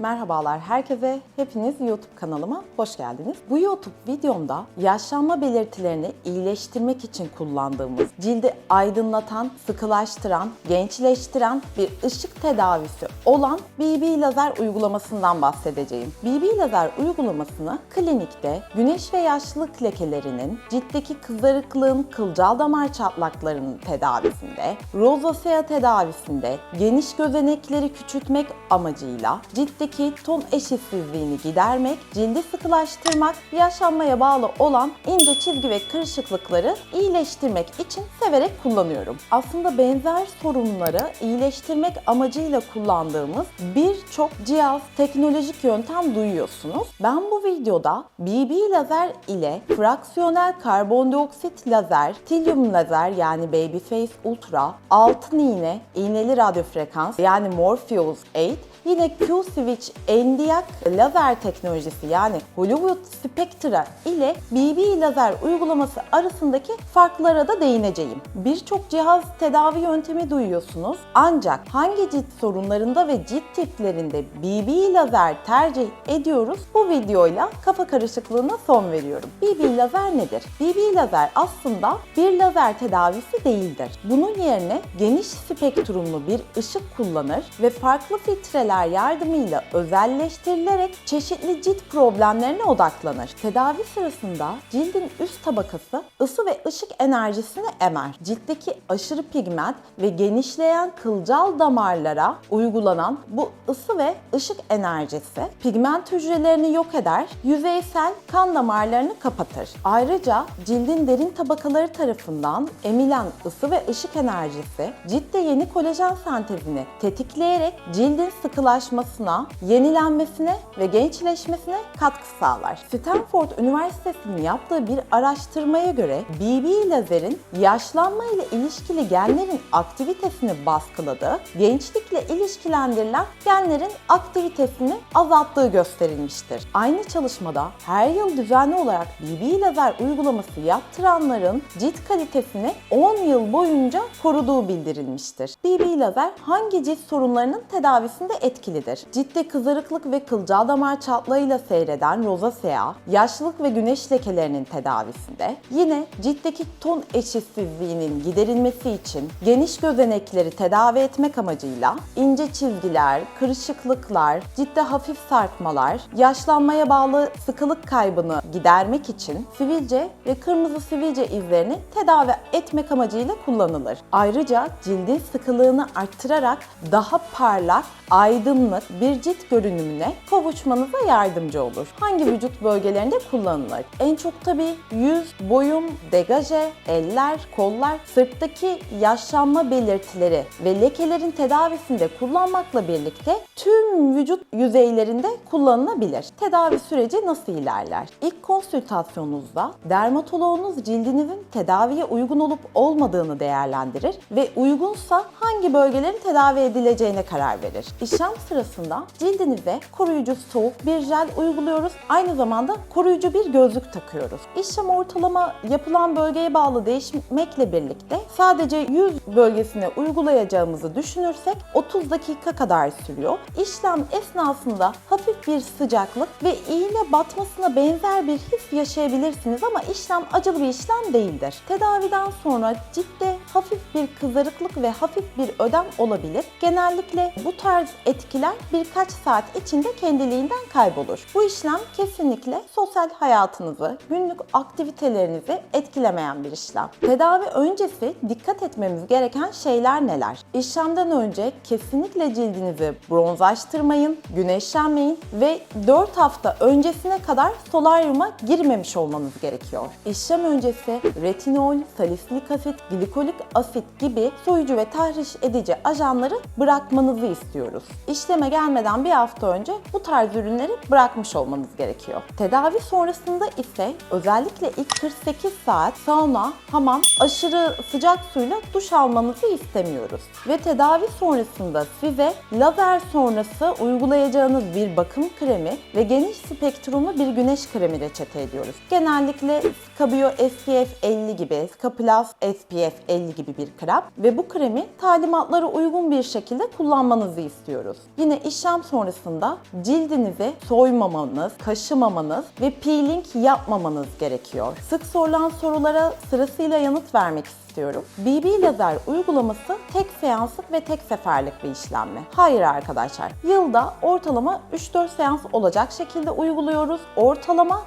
Merhabalar herkese. Hepiniz YouTube kanalıma hoş geldiniz. Bu YouTube videomda yaşlanma belirtilerini iyileştirmek için kullandığımız, cildi aydınlatan, sıkılaştıran, gençleştiren bir ışık tedavisi olan BB lazer uygulamasından bahsedeceğim. BB lazer uygulamasını klinikte güneş ve yaşlılık lekelerinin, ciltteki kızarıklığın, kılcal damar çatlaklarının tedavisinde, rozosea tedavisinde, geniş gözenekleri küçültmek amacıyla ciltteki ton eşitsizliğini gidermek, cildi sıkılaştırmak, yaşlanmaya bağlı olan ince çizgi ve kırışıklıkları iyileştirmek için severek kullanıyorum. Aslında benzer sorunları iyileştirmek amacıyla kullandığımız birçok cihaz, teknolojik yöntem duyuyorsunuz. Ben bu videoda BB lazer ile fraksiyonel karbondioksit lazer, tilyum lazer yani Babyface Ultra, altın iğne, iğneli radyo frekans yani Morpheus 8 Yine Q-Switch NDIAC lazer teknolojisi yani Hollywood Spectra ile BB lazer uygulaması arasındaki farklara da değineceğim. Birçok cihaz tedavi yöntemi duyuyorsunuz ancak hangi cilt sorunlarında ve cilt tiplerinde BB lazer tercih ediyoruz bu videoyla kafa karışıklığına son veriyorum. BB lazer nedir? BB lazer aslında bir lazer tedavisi değildir. Bunun yerine geniş spektrumlu bir ışık kullanır ve farklı filtreler yardımıyla özelleştirilerek çeşitli cilt problemlerine odaklanır. Tedavi sırasında cildin üst tabakası ısı ve ışık enerjisini emer. Ciltteki aşırı pigment ve genişleyen kılcal damarlara uygulanan bu ısı ve ışık enerjisi pigment hücrelerini yok eder, yüzeysel kan damarlarını kapatır. Ayrıca cildin derin tabakaları tarafından emilen ısı ve ışık enerjisi ciltte yeni kolajen sentezini tetikleyerek cildin sıkılaşmasına, yenilenmesine ve gençleşmesine katkı sağlar. Stanford Üniversitesi'nin yaptığı bir araştırmaya göre BB lazerin yaşlanma ile ilişkili genlerin aktivitesini baskıladığı, gençlikle ilişkilendirilen genlerin aktivitesini azalttığı gösterilmiştir. Aynı çalışmada her yıl düzenli olarak BB lazer uygulaması yaptıranların cilt kalitesini 10 yıl boyunca koruduğu bildirilmiştir. BB lazer hangi cilt sorunlarının tedavisinde etkilidir? Ciltte kızarıklık ve kılcal damar çatlağıyla seyreden rozasea, yaşlılık ve güneş lekelerinin tedavisinde, yine ciltteki ton eşitsizliğinin giderilmesi için geniş gözenekleri tedavi etmek amacıyla ince çizgiler, kırışıklıklar, ciltte hafif sarkmalar, yaşlanmaya bağlı sıkılık kaybını gidermek için sivilce ve kırmızı sivilce izlerini tedavi etmek amacıyla kullanılır. Ayrıca cildin sıkılığını arttırarak daha parlak, aydınlık bir cilt görünümüne kavuşmanıza yardımcı olur. Hangi vücut bölgelerinde kullanılır? En çok tabii yüz, boyun, degaje, eller, kollar, sırttaki yaşlanma belirtileri ve lekelerin tedavisinde kullanmakla birlikte tüm vücut yüzeylerinde kullanılabilir. Tedavi süreci nasıl ilerler? İlk konsültasyonunuzda dermatoloğunuz cildinizin tedaviye uygun olup olmadığını değerlendirir ve uygunsa hangi bölgelerin tedavi edileceğine karar verir. İşlem sırasında cildinize koruyucu soğuk bir jel uyguluyoruz. Aynı zamanda koruyucu bir gözlük takıyoruz. İşlem ortalama yapılan bölgeye bağlı değişmekle birlikte sadece yüz bölgesine uygulayacağımızı düşünürsek 30 dakika kadar sürüyor. İşlem esnasında hafif bir sıcaklık ve iğne batmasına benzer bir his yaşayabilirsiniz ama işlem acılı bir işlem değildir. Tedaviden sonra ciltte hafif bir kızarıklık ve hafif bir ödem olabilir. Genellikle bu tarz etkiler birkaç saat içinde kendiliğinden kaybolur. Bu işlem kesinlikle sosyal hayatınızı, günlük aktivitelerinizi etkilemeyen bir işlem. Tedavi öncesi dikkat etmemiz gereken şeyler neler? İşlemden önce kesinlikle cildinizi bronzlaştırmayın, güneşlenmeyin ve 4 hafta öncesine kadar solaryuma girmemiş olmanız gerekiyor. İşlem öncesi retinol, salisilik asit, glikolik asit gibi soyucu ve tahriş edici ajanları bırakmanızı istiyoruz. İşleme gelmeden bir hafta önce bu tarz ürünleri bırakmış olmanız gerekiyor. Tedavi sonrasında ise özellikle ilk 48 saat sauna, hamam, aşırı sıcak suyla duş almanızı istemiyoruz. Ve tedavi sonrasında size lazer sonrası uygulayacağınız bir bakım kremi ve geniş spektrumlu bir güneş kremi reçete ediyoruz. Genellikle Scabio SPF 50 gibi, Scaplus SPF 50 gibi bir bir krem ve bu kremi talimatlara uygun bir şekilde kullanmanızı istiyoruz. Yine işlem sonrasında cildinizi soymamanız, kaşımamanız ve peeling yapmamanız gerekiyor. Sık sorulan sorulara sırasıyla yanıt vermek istiyorum. BB lazer uygulaması tek seanslık ve tek seferlik bir işlem mi? Hayır arkadaşlar. Yılda ortalama 3-4 seans olacak şekilde uyguluyoruz. Ortalama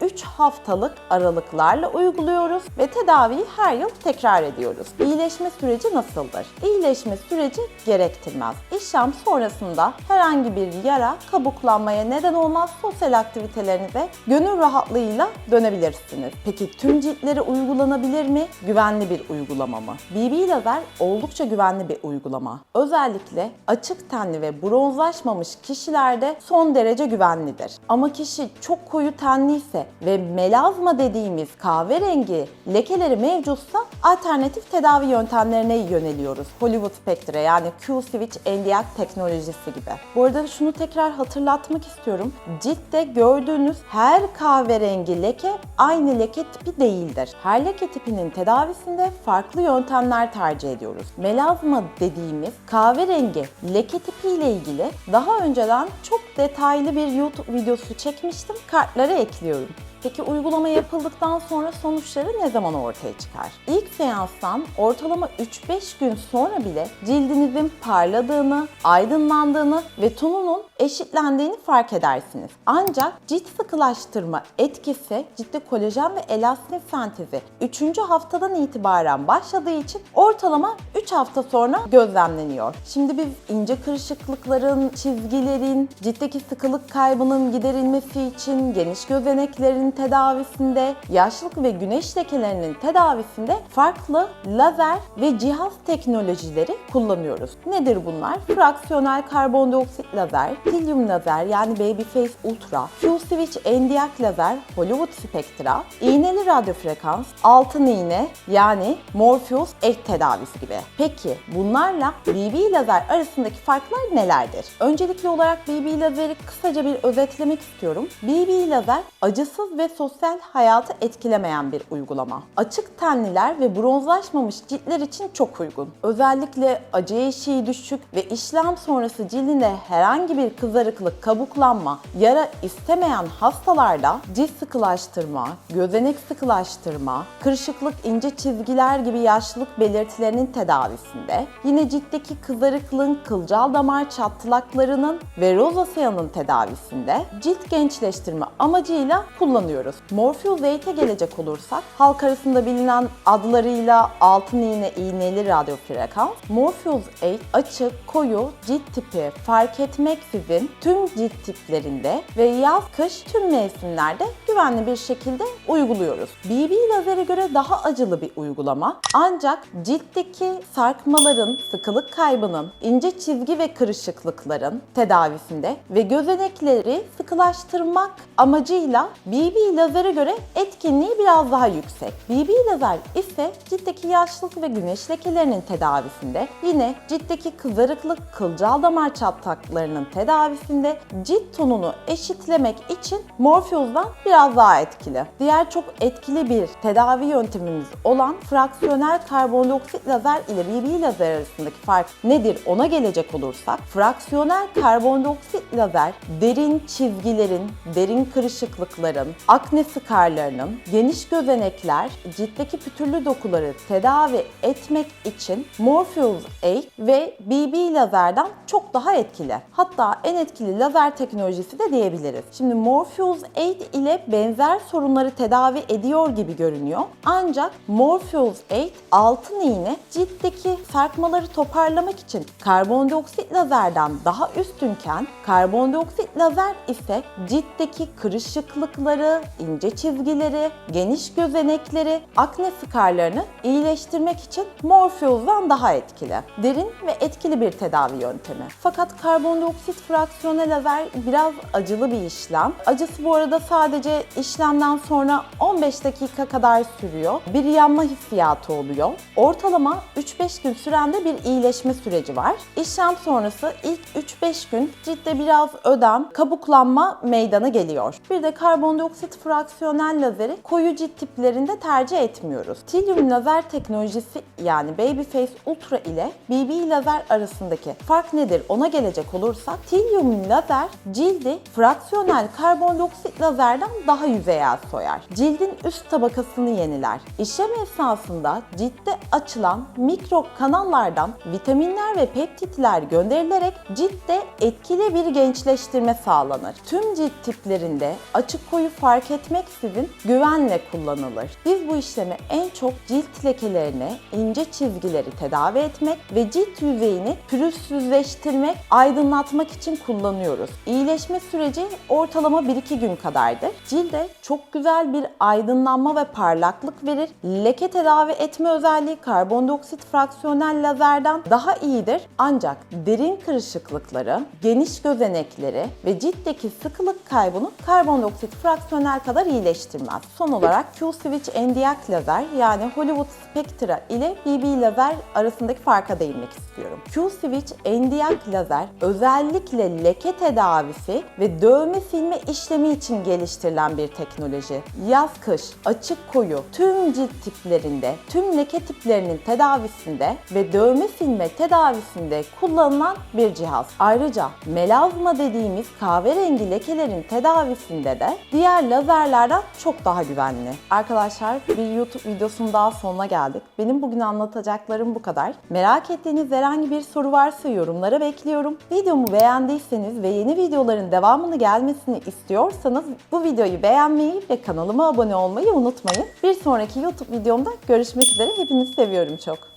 2-3 haftalık aralıklarla uyguluyoruz ve tedaviyi her yıl tekrar ediyoruz. İyileşme süreci nasıldır? İyileşme süreci gerektirmez. İşlem sonrasında herhangi bir yara, kabuklanmaya neden olmaz sosyal aktivitelerinize gönül rahatlığıyla dönebilirsiniz. Peki tüm ciltlere uygulanabilir mi? Güvenli bir uygulama mı? BB lazer oldukça güvenli bir uygulama. Özellikle açık tenli ve bronzlaşmamış kişilerde son derece güvenlidir. Ama kişi çok koyu tenliyse ve melazma dediğimiz kahverengi lekeleri mevcutsa alternatif tedavi yöntemlerine yöneliyoruz. Hollywood Spectre yani Q-Switch NDR teknolojisi gibi. Bu arada şunu tekrar hatırlatmak istiyorum. Ciltte gördüğünüz her kahverengi leke aynı leke tipi değildir. Her leke tipinin tedavisinde farklı yöntemler tercih ediyoruz. Melazma dediğimiz kahverengi leke tipi ile ilgili daha önceden çok detaylı bir YouTube videosu çekmiştim. Kartlara ekliyorum. Peki uygulama yapıldıktan sonra sonuçları ne zaman ortaya çıkar? İlk seanstan ortalama 3-5 gün sonra bile cildinizin parladığını, aydınlandığını ve tonunun eşitlendiğini fark edersiniz. Ancak cilt sıkılaştırma etkisi ciltte kolajen ve elastin sentezi 3. haftadan itibaren başladığı için ortalama 3 hafta sonra gözlemleniyor. Şimdi biz ince kırışıklıkların, çizgilerin, ciltteki sıkılık kaybının giderilmesi için geniş gözeneklerin tedavisinde, yaşlılık ve güneş lekelerinin tedavisinde farklı lazer ve cihaz teknolojileri kullanıyoruz. Nedir bunlar? Fraksiyonel karbondioksit lazer, tilyum lazer yani Babyface Ultra, Q-Switch NDR lazer, Hollywood Spectra, iğneli radyo frekans, altın iğne yani Morpheus ek tedavisi gibi. Peki bunlarla BB lazer arasındaki farklar nelerdir? Öncelikli olarak BB lazeri kısaca bir özetlemek istiyorum. BB lazer acısız ve sosyal hayatı etkilemeyen bir uygulama. Açık tenliler ve bronzlaşmamış ciltler için çok uygun. Özellikle acı eşiği düşük ve işlem sonrası cildinde herhangi bir kızarıklık, kabuklanma, yara istemeyen hastalarda cilt sıkılaştırma, gözenek sıkılaştırma, kırışıklık, ince çizgiler gibi yaşlılık belirtilerinin tedavisinde, yine ciltteki kızarıklığın, kılcal damar çatlaklarının ve rozaseyanın tedavisinde cilt gençleştirme amacıyla kullanıyoruz. Morpheus 8'e gelecek olursak, halk arasında bilinen adlarıyla altın iğne, iğneli radyo frekans, Morpheus 8 açık, koyu, cilt tipi fark etmeksizin tüm cilt tiplerinde ve yaz, kış tüm mevsimlerde güvenli bir şekilde uyguluyoruz. BB lazere göre daha acılı bir uygulama ancak ciltteki sarkmaların, sıkılık kaybının, ince çizgi ve kırışıklıkların tedavisinde ve gözenekleri sıkılaştırmak amacıyla BB lazere göre etkinliği biraz daha yüksek. BB lazer ise ciltteki yaşlılık ve güneş lekelerinin tedavisinde, yine ciltteki kızarıklık, kılcal damar çatlaklarının tedavisinde cilt tonunu eşitlemek için Morpheus'dan biraz daha etkili. Diğer çok etkili bir tedavi yöntemimiz olan fraksiyonel karbondioksit lazer ile BB lazer arasındaki fark nedir ona gelecek olursak, fraksiyonel karbondioksit lazer derin çizgilerin, derin kırışıklıkların, akne sıkarlarının, geniş gözenekler, ciltteki pütürlü dokuları tedavi etmek için Morpheus 8 ve BB lazerden çok daha etkili. Hatta en etkili lazer teknolojisi de diyebiliriz. Şimdi Morpheus 8 ile benzer sorunları tedavi ediyor gibi görünüyor. Ancak Morpheus 8 altın iğne ciltteki sarkmaları toparlamak için karbondioksit lazerden daha üstünken karbondioksit lazer ise ciltteki kırışıklıkları, ince çizgileri, geniş gözenekleri, akne sıkarlarını iyileştirmek için Morpheus'dan daha etkili. Derin ve etkili bir tedavi yöntemi. Fakat karbondioksit fraksiyonel lazer biraz acılı bir işlem. Acısı bu arada sadece Sadece işlemden sonra 15 dakika kadar sürüyor. Bir yanma hissiyatı oluyor. Ortalama 3-5 gün süren de bir iyileşme süreci var. İşlem sonrası ilk 3-5 gün ciltte biraz ödem, kabuklanma meydana geliyor. Bir de karbondioksit fraksiyonel lazeri koyu cilt tiplerinde tercih etmiyoruz. Tilium lazer teknolojisi yani Babyface Ultra ile BB lazer arasındaki fark nedir ona gelecek olursak Tilium lazer cildi fraksiyonel karbondioksit lazerden daha yüzeyel soyar. Cildin üst tabakasını yeniler. İşlem esnasında ciltte açılan mikro kanallardan vitaminler ve peptitler gönderilerek ciltte etkili bir gençleştirme sağlanır. Tüm cilt tiplerinde açık koyu fark etmeksizin güvenle kullanılır. Biz bu işlemi en çok cilt lekelerini, ince çizgileri tedavi etmek ve cilt yüzeyini pürüzsüzleştirmek, aydınlatmak için kullanıyoruz. İyileşme süreci ortalama 1-2 gün kadardır. Cilde çok güzel bir aydınlanma ve parlaklık verir. Leke tedavi etme özelliği karbondioksit fraksiyonel lazerden daha iyidir. Ancak derin kırışıklıkları, geniş gözenekleri ve ciltteki sıkılık kaybını karbondioksit fraksiyonel kadar iyileştirmez. Son olarak Q-Switch NDX lazer yani Hollywood Spectra ile BB lazer arasındaki farka değinmek istiyorum. Q-Switch NDX lazer özellikle leke tedavisi ve dövme silme işlemi için geliştirilen bir teknoloji. Yaz kış, açık koyu, tüm cilt tiplerinde, tüm leke tiplerinin tedavisinde ve dövme silme tedavisinde kullanılan bir cihaz. Ayrıca melazma dediğimiz kahverengi lekelerin tedavisinde de diğer lazerlerden çok daha güvenli. Arkadaşlar bir YouTube videosunun daha sonuna geldik. Benim bugün anlatacaklarım bu kadar. Merak ettiğiniz herhangi bir soru varsa yorumlara bekliyorum. Videomu beğendiyseniz ve yeni videoların devamını gelmesini istiyorsanız bu videoyu beğenmeyi ve kanalıma abone olmayı unutmayın. Bir sonraki YouTube videomda görüşmek üzere. Hepinizi seviyorum çok.